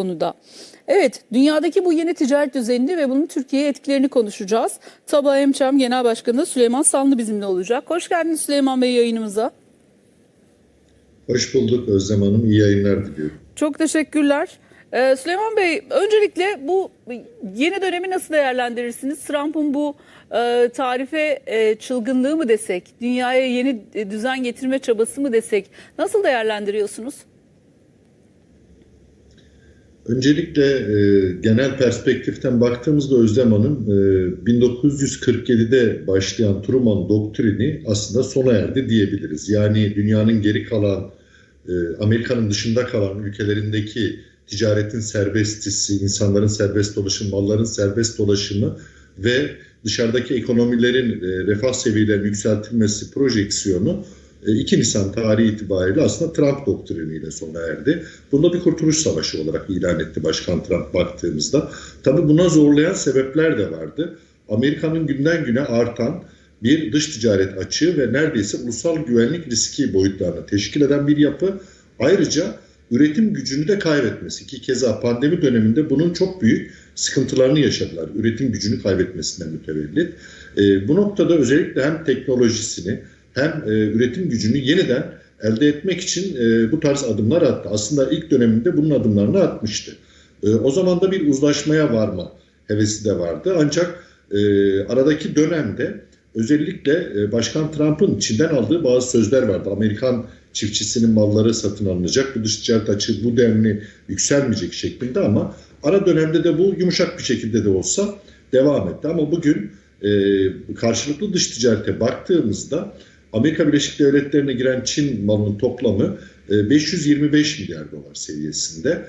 konuda. Evet, dünyadaki bu yeni ticaret düzenini ve bunun Türkiye'ye etkilerini konuşacağız. Taba Emçam Genel Başkanı Süleyman Sanlı bizimle olacak. Hoş geldiniz Süleyman Bey yayınımıza. Hoş bulduk Özlem Hanım. İyi yayınlar diliyorum. Çok teşekkürler. Ee, Süleyman Bey, öncelikle bu yeni dönemi nasıl değerlendirirsiniz? Trump'ın bu e, tarife e, çılgınlığı mı desek, dünyaya yeni e, düzen getirme çabası mı desek, nasıl değerlendiriyorsunuz? Öncelikle e, genel perspektiften baktığımızda Özlem Hanım e, 1947'de başlayan Truman doktrini aslında sona erdi diyebiliriz. Yani dünyanın geri kalan, e, Amerika'nın dışında kalan ülkelerindeki ticaretin serbestisi, insanların serbest dolaşımı, malların serbest dolaşımı ve dışarıdaki ekonomilerin e, refah seviyelerinin yükseltilmesi projeksiyonu 2 Nisan tarihi itibariyle aslında Trump doktriniyle sona erdi. Bunda bir kurtuluş savaşı olarak ilan etti Başkan Trump baktığımızda. Tabii buna zorlayan sebepler de vardı. Amerika'nın günden güne artan bir dış ticaret açığı ve neredeyse ulusal güvenlik riski boyutlarını teşkil eden bir yapı. Ayrıca üretim gücünü de kaybetmesi ki keza pandemi döneminde bunun çok büyük sıkıntılarını yaşadılar. Üretim gücünü kaybetmesinden mütevellit. E, bu noktada özellikle hem teknolojisini hem e, üretim gücünü yeniden elde etmek için e, bu tarz adımlar attı. Aslında ilk döneminde bunun adımlarını atmıştı. E, o zaman da bir uzlaşmaya varma hevesi de vardı. Ancak e, aradaki dönemde özellikle e, Başkan Trump'ın Çin'den aldığı bazı sözler vardı. Amerikan çiftçisinin malları satın alınacak, bu dış ticaret açığı bu denli yükselmeyecek şeklinde ama ara dönemde de bu yumuşak bir şekilde de olsa devam etti. Ama bugün e, karşılıklı dış ticarete baktığımızda Amerika Birleşik Devletleri'ne giren Çin malının toplamı 525 milyar dolar seviyesinde.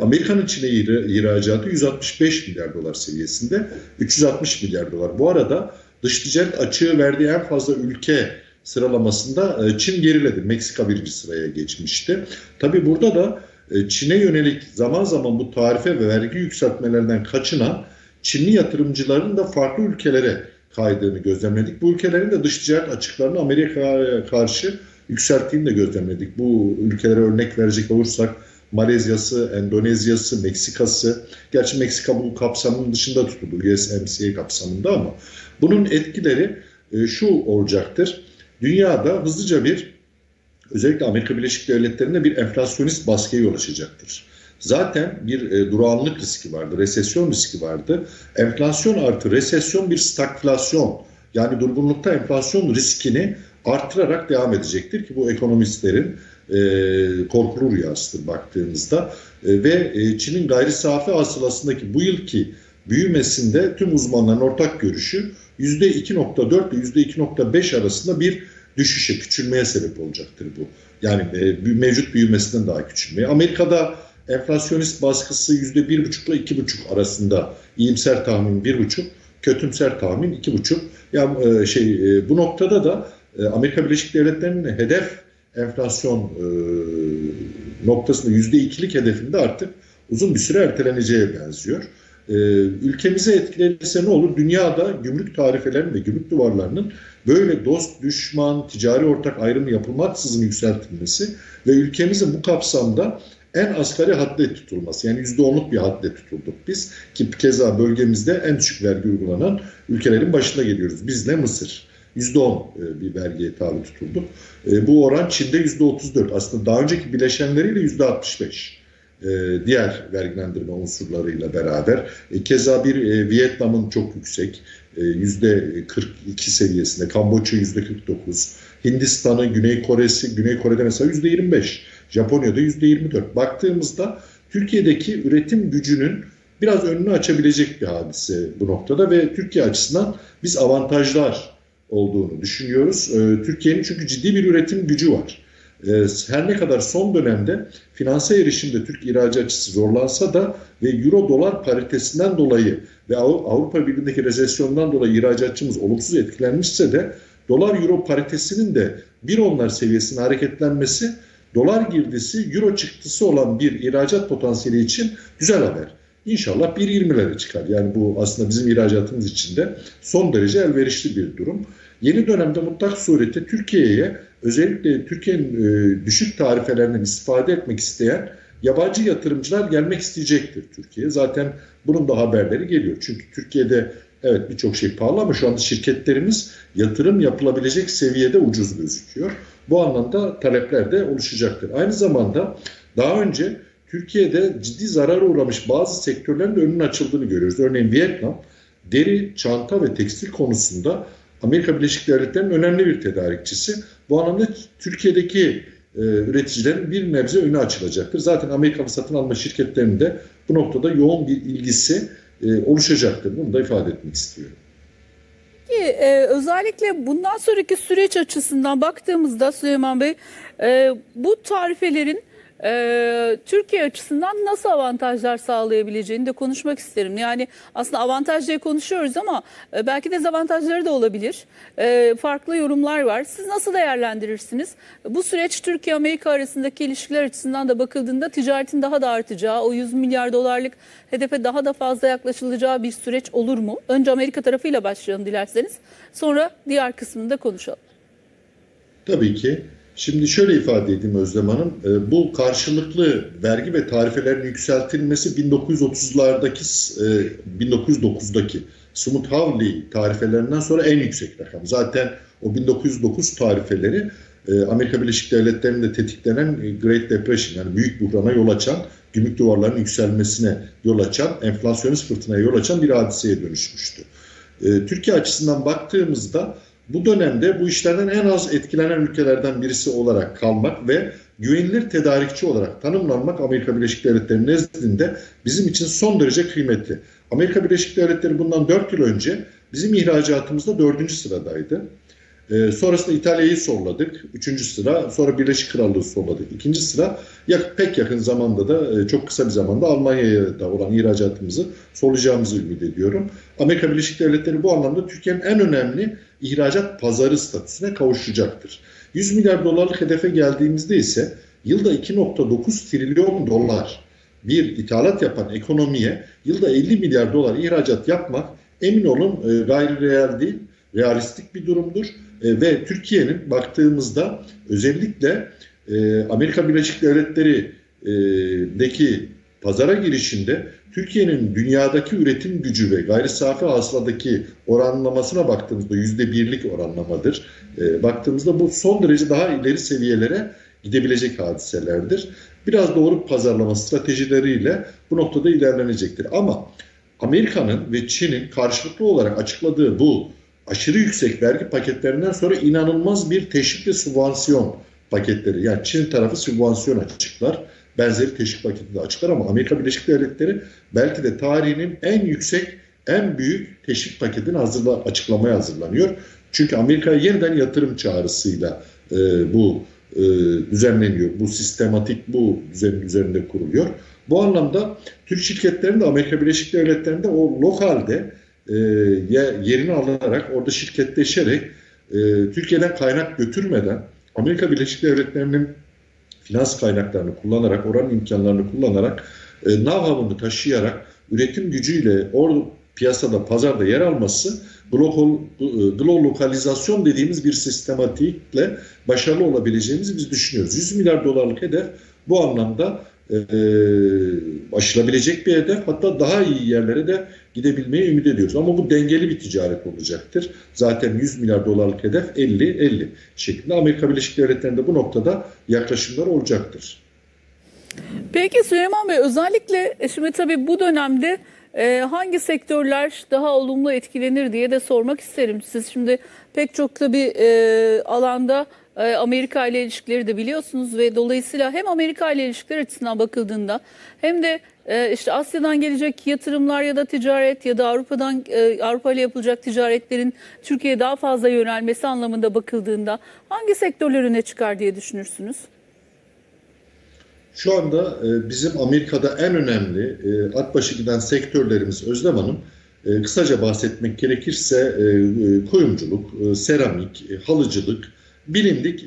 Amerika'nın Çin'e ihracatı 165 milyar dolar seviyesinde. 360 milyar dolar. Bu arada dış ticaret açığı verdiği en fazla ülke sıralamasında Çin geriledi. Meksika birinci sıraya geçmişti. Tabii burada da Çin'e yönelik zaman zaman bu tarife ve vergi yükseltmelerinden kaçınan Çinli yatırımcıların da farklı ülkelere kaydığını gözlemledik. Bu ülkelerin de dış ticaret açıklarını Amerika'ya karşı yükselttiğini de gözlemledik. Bu ülkelere örnek verecek olursak Malezya'sı, Endonezya'sı, Meksika'sı. Gerçi Meksika bu kapsamının dışında tutuldu USMCA kapsamında ama bunun etkileri şu olacaktır. Dünyada hızlıca bir özellikle Amerika Birleşik Devletleri'nde bir enflasyonist baskıya yol açacaktır. Zaten bir e, durağanlık riski vardı, resesyon riski vardı. Enflasyon artı resesyon bir stagflasyon yani durgunlukta enflasyon riskini artırarak devam edecektir ki bu ekonomistlerin e, korkulu rüyasıdır baktığımızda. E, ve e, Çin'in gayri safi hasılasındaki bu yılki büyümesinde tüm uzmanların ortak görüşü %2.4 ile %2.5 arasında bir düşüşe, küçülmeye sebep olacaktır bu. Yani e, mevcut büyümesinden daha küçülmeye. Amerika'da enflasyonist baskısı yüzde bir buçukla iki buçuk arasında iyimser tahmin bir buçuk, kötümser tahmin iki buçuk. Yani şey bu noktada da Amerika Birleşik Devletleri'nin hedef enflasyon noktasında yüzde ikilik hedefinde artık uzun bir süre erteleneceğe benziyor. Ülkemize etkilenirse ne olur? Dünyada gümrük tarifelerinin ve gümrük duvarlarının böyle dost, düşman, ticari ortak ayrımı yapılmaksızın yükseltilmesi ve ülkemizin bu kapsamda en asgari hadde tutulması. Yani %10'luk bir hadde tutulduk biz. Ki keza bölgemizde en düşük vergi uygulanan ülkelerin başında geliyoruz. Biz ne Mısır. %10 bir vergiye tabi tutulduk. Bu oran Çin'de %34. Aslında daha önceki bileşenleriyle %65 diğer vergilendirme unsurlarıyla beraber. Keza bir Vietnam'ın çok yüksek %42 seviyesinde, Kamboçya %49, Hindistan'ı, Güney Kore'si, Güney Kore'de mesela %25, Japonya'da %24. Baktığımızda Türkiye'deki üretim gücünün biraz önünü açabilecek bir hadise bu noktada ve Türkiye açısından biz avantajlar olduğunu düşünüyoruz. Türkiye'nin çünkü ciddi bir üretim gücü var. Her ne kadar son dönemde finansal erişimde Türk ihracatçısı zorlansa da ve euro dolar paritesinden dolayı ve Avrupa Birliği'ndeki resesyondan dolayı ihracatçımız olumsuz etkilenmişse de dolar euro paritesinin de bir onlar seviyesine hareketlenmesi dolar girdisi euro çıktısı olan bir ihracat potansiyeli için güzel haber. İnşallah 1.20'lere çıkar. Yani bu aslında bizim ihracatımız için de son derece elverişli bir durum. Yeni dönemde mutlak surette Türkiye'ye özellikle Türkiye'nin e, düşük tarifelerinden istifade etmek isteyen yabancı yatırımcılar gelmek isteyecektir Türkiye'ye. Zaten bunun da haberleri geliyor. Çünkü Türkiye'de evet birçok şey pahalı ama şu anda şirketlerimiz yatırım yapılabilecek seviyede ucuz gözüküyor. Bu anlamda talepler de oluşacaktır. Aynı zamanda daha önce Türkiye'de ciddi zarara uğramış bazı sektörlerin de önünün açıldığını görüyoruz. Örneğin Vietnam deri, çanta ve tekstil konusunda Amerika Birleşik Devletleri'nin önemli bir tedarikçisi. Bu anlamda Türkiye'deki e, üreticilerin bir nebze önü açılacaktır. Zaten Amerikalı satın alma şirketlerinin de bu noktada yoğun bir ilgisi e, oluşacaktır. Bunu da ifade etmek istiyorum. Peki e, özellikle bundan sonraki süreç açısından baktığımızda Süleyman Bey e, bu tarifelerin e, Türkiye açısından nasıl avantajlar sağlayabileceğini de konuşmak isterim. Yani aslında avantaj diye konuşuyoruz ama e, belki dezavantajları da olabilir. E, farklı yorumlar var. Siz nasıl değerlendirirsiniz? Bu süreç Türkiye-Amerika arasındaki ilişkiler açısından da bakıldığında ticaretin daha da artacağı, o 100 milyar dolarlık hedefe daha da fazla yaklaşılacağı bir süreç olur mu? Önce Amerika tarafıyla başlayalım dilerseniz. Sonra diğer kısmını da konuşalım. Tabii ki. Şimdi şöyle ifade edeyim Özlem Hanım. E, Bu karşılıklı vergi ve tarifelerin yükseltilmesi 1930'lardaki, e, 1909'daki Smoot-Hawley tarifelerinden sonra en yüksek rakam. Zaten o 1909 tarifeleri e, Amerika Birleşik Devletleri'nde tetiklenen e, Great Depression yani büyük buhrana yol açan, gümrük duvarlarının yükselmesine yol açan, enflasyonist fırtınaya yol açan bir hadiseye dönüşmüştü. E, Türkiye açısından baktığımızda bu dönemde bu işlerden en az etkilenen ülkelerden birisi olarak kalmak ve güvenilir tedarikçi olarak tanımlanmak Amerika Birleşik Devletleri nezdinde bizim için son derece kıymetli. Amerika Birleşik Devletleri bundan 4 yıl önce bizim ihracatımızda 4. sıradaydı. Ee, sonrasında İtalya'yı solladık. 3. sıra. Sonra Birleşik Krallığı solladık. 2. sıra. Ya, pek yakın zamanda da e, çok kısa bir zamanda Almanya'ya da olan ihracatımızı sollayacağımızı ümit ediyorum. Amerika Birleşik Devletleri bu anlamda Türkiye'nin en önemli ihracat pazarı statüsüne kavuşacaktır. 100 milyar dolarlık hedefe geldiğimizde ise yılda 2.9 trilyon dolar bir ithalat yapan ekonomiye yılda 50 milyar dolar ihracat yapmak emin olun e, gayri real değil, realistik bir durumdur. E, ve Türkiye'nin baktığımızda özellikle e, Amerika Birleşik Devletleri'deki pazara girişinde Türkiye'nin dünyadaki üretim gücü ve gayri safi hasıladaki oranlamasına baktığımızda yüzde birlik oranlamadır. E, baktığımızda bu son derece daha ileri seviyelere gidebilecek hadiselerdir. Biraz doğru pazarlama stratejileriyle bu noktada ilerlenecektir. Ama Amerika'nın ve Çin'in karşılıklı olarak açıkladığı bu aşırı yüksek vergi paketlerinden sonra inanılmaz bir teşvik ve sübvansiyon paketleri. Yani Çin tarafı sübvansiyon açıklar. Benzeri teşvik paketi de açıklar ama Amerika Birleşik Devletleri belki de tarihinin en yüksek, en büyük teşvik paketini hazırla, açıklamaya hazırlanıyor. Çünkü Amerika'ya yeniden yatırım çağrısıyla e, bu e, düzenleniyor. Bu sistematik bu düzenin üzerinde kuruluyor. Bu anlamda Türk şirketlerinin de Amerika Birleşik Devletleri'nde o lokalde e, yerini alarak orada şirketleşerek e, Türkiye'den kaynak götürmeden Amerika Birleşik Devletleri'nin finans kaynaklarını kullanarak, oranın imkanlarını kullanarak, e, know-how'unu taşıyarak, üretim gücüyle or piyasada, pazarda yer alması global, global lokalizasyon dediğimiz bir sistematikle başarılı olabileceğimizi biz düşünüyoruz. 100 milyar dolarlık hedef bu anlamda e, aşılabilecek bir hedef. Hatta daha iyi yerlere de gidebilmeyi ümit ediyoruz. Ama bu dengeli bir ticaret olacaktır. Zaten 100 milyar dolarlık hedef 50-50 şeklinde. Amerika Birleşik Devletleri'nde bu noktada yaklaşımlar olacaktır. Peki Süleyman Bey özellikle e, şimdi tabii bu dönemde e, hangi sektörler daha olumlu etkilenir diye de sormak isterim. Siz şimdi pek çok tabii e, alanda Amerika ile ilişkileri de biliyorsunuz ve dolayısıyla hem Amerika ile ilişkiler açısından bakıldığında hem de e, işte Asya'dan gelecek yatırımlar ya da ticaret ya da Avrupa'dan e, Avrupa ile yapılacak ticaretlerin Türkiye'ye daha fazla yönelmesi anlamında bakıldığında hangi sektörler öne çıkar diye düşünürsünüz? Şu anda e, bizim Amerika'da en önemli at başı giden sektörlerimiz Özlem Hanım, kısaca bahsetmek gerekirse kuyumculuk, seramik, halıcılık, bilindik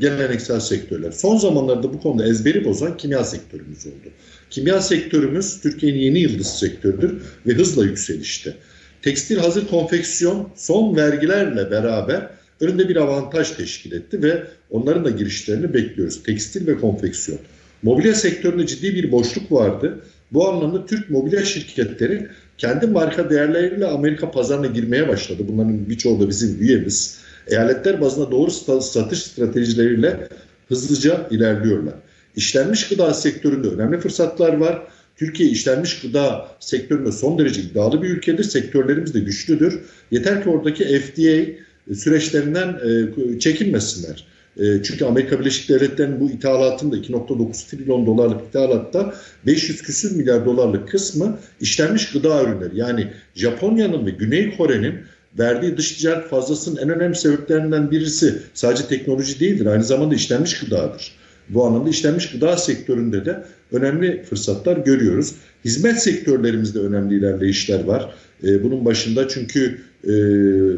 geleneksel sektörler. Son zamanlarda bu konuda ezberi bozan kimya sektörümüz oldu. Kimya sektörümüz Türkiye'nin yeni yıldız sektörüdür ve hızla yükselişte. Tekstil hazır konfeksiyon son vergilerle beraber önünde bir avantaj teşkil etti ve onların da girişlerini bekliyoruz. Tekstil ve konfeksiyon. Mobilya sektöründe ciddi bir boşluk vardı. Bu anlamda Türk mobilya şirketleri kendi marka değerleriyle Amerika pazarına girmeye başladı. Bunların birçoğu da bizim üyemiz. Eyaletler bazında doğru satış stratejileriyle hızlıca ilerliyorlar. İşlenmiş gıda sektöründe önemli fırsatlar var. Türkiye işlenmiş gıda sektöründe son derece iddialı bir ülkedir. Sektörlerimiz de güçlüdür. Yeter ki oradaki FDA süreçlerinden çekinmesinler. Çünkü Amerika Birleşik Devletleri'nin bu ithalatında 2.9 trilyon dolarlık ithalatta 500 küsür milyar dolarlık kısmı işlenmiş gıda ürünleri. Yani Japonya'nın ve Güney Kore'nin verdiği dış ticaret fazlasının en önemli sebeplerinden birisi sadece teknoloji değildir. Aynı zamanda işlenmiş gıdadır. Bu anlamda işlenmiş gıda sektöründe de önemli fırsatlar görüyoruz. Hizmet sektörlerimizde önemli ilerleyişler var. Bunun başında çünkü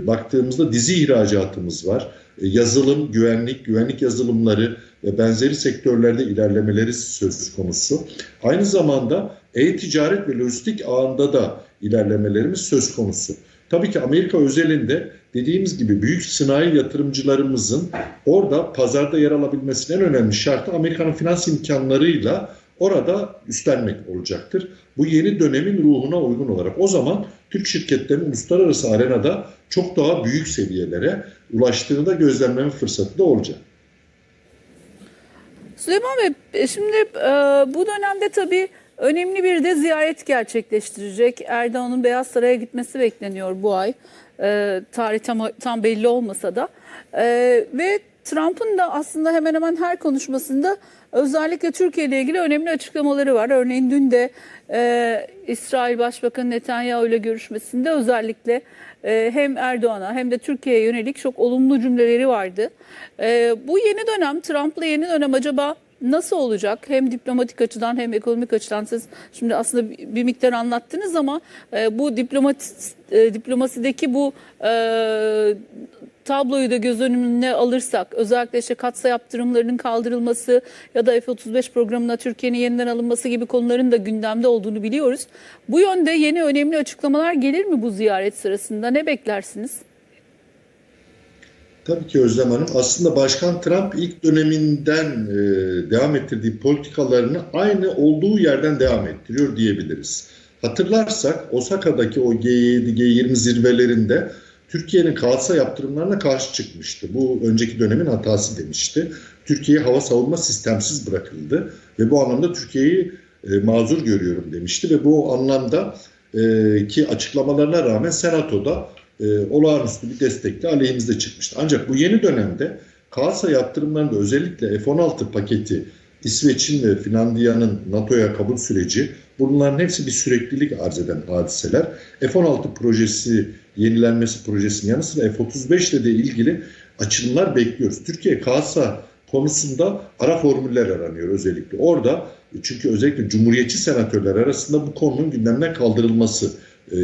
baktığımızda dizi ihracatımız var. Yazılım, güvenlik, güvenlik yazılımları ve benzeri sektörlerde ilerlemeleri söz konusu. Aynı zamanda e-ticaret ve lojistik ağında da ilerlemelerimiz söz konusu. Tabii ki Amerika özelinde dediğimiz gibi büyük sanayi yatırımcılarımızın orada pazarda yer alabilmesinin en önemli şartı Amerika'nın finans imkanlarıyla orada üstlenmek olacaktır. Bu yeni dönemin ruhuna uygun olarak o zaman Türk şirketlerinin uluslararası arenada çok daha büyük seviyelere ulaştığını da gözlemleme fırsatı da olacak. Süleyman Bey şimdi e, bu dönemde tabii önemli bir de ziyaret gerçekleştirecek. Erdoğan'ın Beyaz Saray'a gitmesi bekleniyor bu ay. E, tarih tam, tam belli olmasa da. E, ve Trump'ın da aslında hemen hemen her konuşmasında özellikle Türkiye ile ilgili önemli açıklamaları var. Örneğin dün de e, İsrail Başbakanı Netanyahu ile görüşmesinde özellikle e, hem Erdoğan'a hem de Türkiye'ye yönelik çok olumlu cümleleri vardı. E, bu yeni dönem, Trump'la yeni dönem acaba nasıl olacak? Hem diplomatik açıdan hem ekonomik açıdan siz şimdi aslında bir, miktar anlattınız ama e, bu diplomat e, diplomasideki bu e, tabloyu da göz önüne alırsak özellikle işte katsa yaptırımlarının kaldırılması ya da F-35 programına Türkiye'nin yeniden alınması gibi konuların da gündemde olduğunu biliyoruz. Bu yönde yeni önemli açıklamalar gelir mi bu ziyaret sırasında? Ne beklersiniz? Tabii ki Özlem Hanım. Aslında Başkan Trump ilk döneminden e, devam ettirdiği politikalarını aynı olduğu yerden devam ettiriyor diyebiliriz. Hatırlarsak Osaka'daki o G7, G20 zirvelerinde Türkiye'nin kalsa yaptırımlarına karşı çıkmıştı. Bu önceki dönemin hatası demişti. Türkiye hava savunma sistemsiz bırakıldı ve bu anlamda Türkiye'yi e, mazur görüyorum demişti ve bu anlamda e, ki açıklamalarına rağmen Senato'da e, olağanüstü bir destekle aleyhimizde çıkmıştı. Ancak bu yeni dönemde Kalsa yaptırımlarında özellikle F-16 paketi, İsveç'in ve Finlandiya'nın NATO'ya kabul süreci bunların hepsi bir süreklilik arz eden hadiseler. F-16 projesi yenilenmesi projesinin yanı sıra F-35 ile de ilgili açılımlar bekliyoruz. Türkiye Kalsa konusunda ara formüller aranıyor özellikle. Orada çünkü özellikle Cumhuriyetçi senatörler arasında bu konunun gündemden kaldırılması e,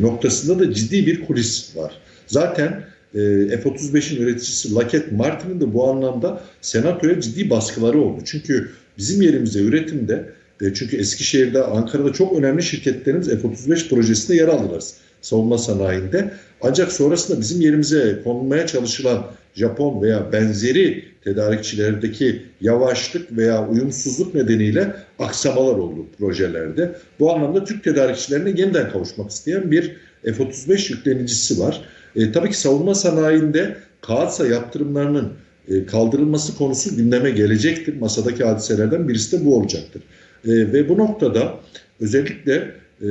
noktasında da ciddi bir kulis var. Zaten e, F-35'in üreticisi Lockheed Martin'in de bu anlamda senatoya ciddi baskıları oldu. Çünkü bizim yerimize üretimde e, çünkü Eskişehir'de, Ankara'da çok önemli şirketlerimiz F-35 projesinde yer aldılar savunma sanayinde. Ancak sonrasında bizim yerimize konulmaya çalışılan Japon veya benzeri tedarikçilerdeki yavaşlık veya uyumsuzluk nedeniyle aksamalar oldu projelerde. Bu anlamda Türk tedarikçilerine yeniden kavuşmak isteyen bir F-35 yüklenicisi var. E, tabii ki savunma sanayinde Kaatsa yaptırımlarının e, kaldırılması konusu gündeme gelecektir. Masadaki hadiselerden birisi de bu olacaktır. E, ve bu noktada özellikle e,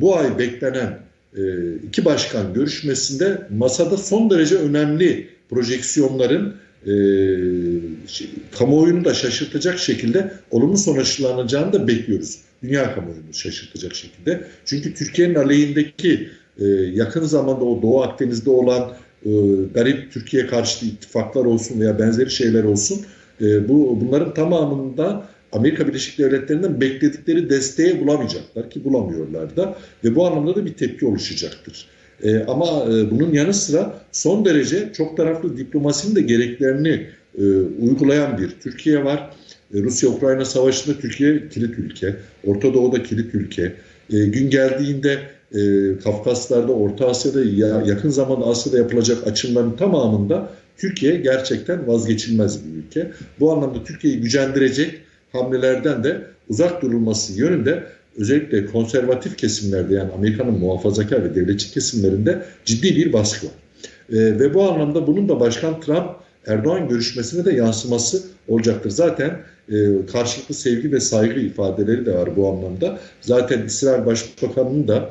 bu ay beklenen iki başkan görüşmesinde masada son derece önemli projeksiyonların e, kamuoyunu da şaşırtacak şekilde olumlu sonuçlanacağını da bekliyoruz. Dünya kamuoyunu şaşırtacak şekilde. Çünkü Türkiye'nin aleyhindeki e, yakın zamanda o Doğu Akdeniz'de olan e, garip Türkiye karşıtı ittifaklar olsun veya benzeri şeyler olsun e, bu bunların tamamında Amerika Birleşik Devletleri'nden bekledikleri desteği bulamayacaklar ki bulamıyorlar da ve bu anlamda da bir tepki oluşacaktır. E, ama e, bunun yanı sıra son derece çok taraflı diplomasinin de gereklerini e, uygulayan bir Türkiye var. E, Rusya-Ukrayna savaşında Türkiye kilit ülke, Orta Doğu'da kilit ülke. E, gün geldiğinde e, Kafkaslar'da, Orta Asya'da, ya, yakın zamanda Asya'da yapılacak açımların tamamında Türkiye gerçekten vazgeçilmez bir ülke. Bu anlamda Türkiye'yi gücendirecek hamlelerden de uzak durulması yönünde özellikle konservatif kesimlerde yani Amerika'nın muhafazakar ve devletçi kesimlerinde ciddi bir baskı var. E, ve bu anlamda bunun da Başkan Trump Erdoğan görüşmesine de yansıması olacaktır. Zaten e, karşılıklı sevgi ve saygı ifadeleri de var bu anlamda. Zaten İsrail Başbakanı'nın da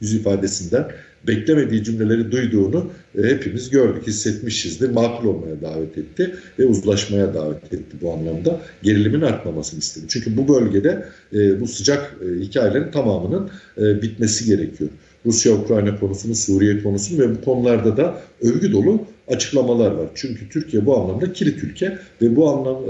yüz ifadesinden beklemediği cümleleri duyduğunu e, hepimiz gördük, hissetmişizdir. Makul olmaya davet etti ve uzlaşmaya davet etti bu anlamda. Gerilimin artmamasını istedi. Çünkü bu bölgede e, bu sıcak e, hikayelerin tamamının e, bitmesi gerekiyor. Rusya-Ukrayna konusunu, Suriye konusunu ve bu konularda da övgü dolu açıklamalar var. Çünkü Türkiye bu anlamda kilit ülke ve bu anlam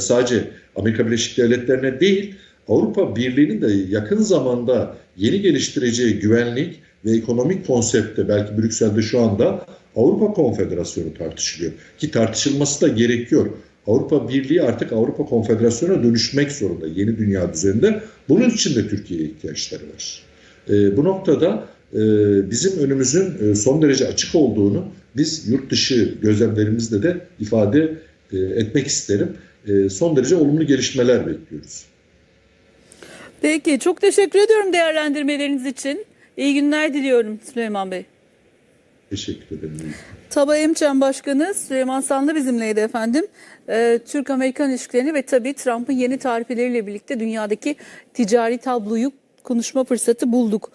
sadece Amerika Birleşik Devletleri'ne değil Avrupa Birliği'nin de yakın zamanda yeni geliştireceği güvenlik ve ekonomik konsepte belki Brüksel'de şu anda Avrupa Konfederasyonu tartışılıyor. Ki tartışılması da gerekiyor. Avrupa Birliği artık Avrupa Konfederasyonu'na dönüşmek zorunda yeni dünya düzeninde. Bunun için de Türkiye'ye ihtiyaçları var. E, bu noktada e, bizim önümüzün e, son derece açık olduğunu biz yurt dışı gözlemlerimizde de ifade e, etmek isterim. E, son derece olumlu gelişmeler bekliyoruz. Peki çok teşekkür ediyorum değerlendirmeleriniz için. İyi günler diliyorum Süleyman Bey. Teşekkür ederim. Taba Emçen Başkanı Süleyman Sanlı bizimleydi efendim. Ee, Türk-Amerikan ilişkilerini ve tabii Trump'ın yeni tarifeleriyle birlikte dünyadaki ticari tabloyu konuşma fırsatı bulduk.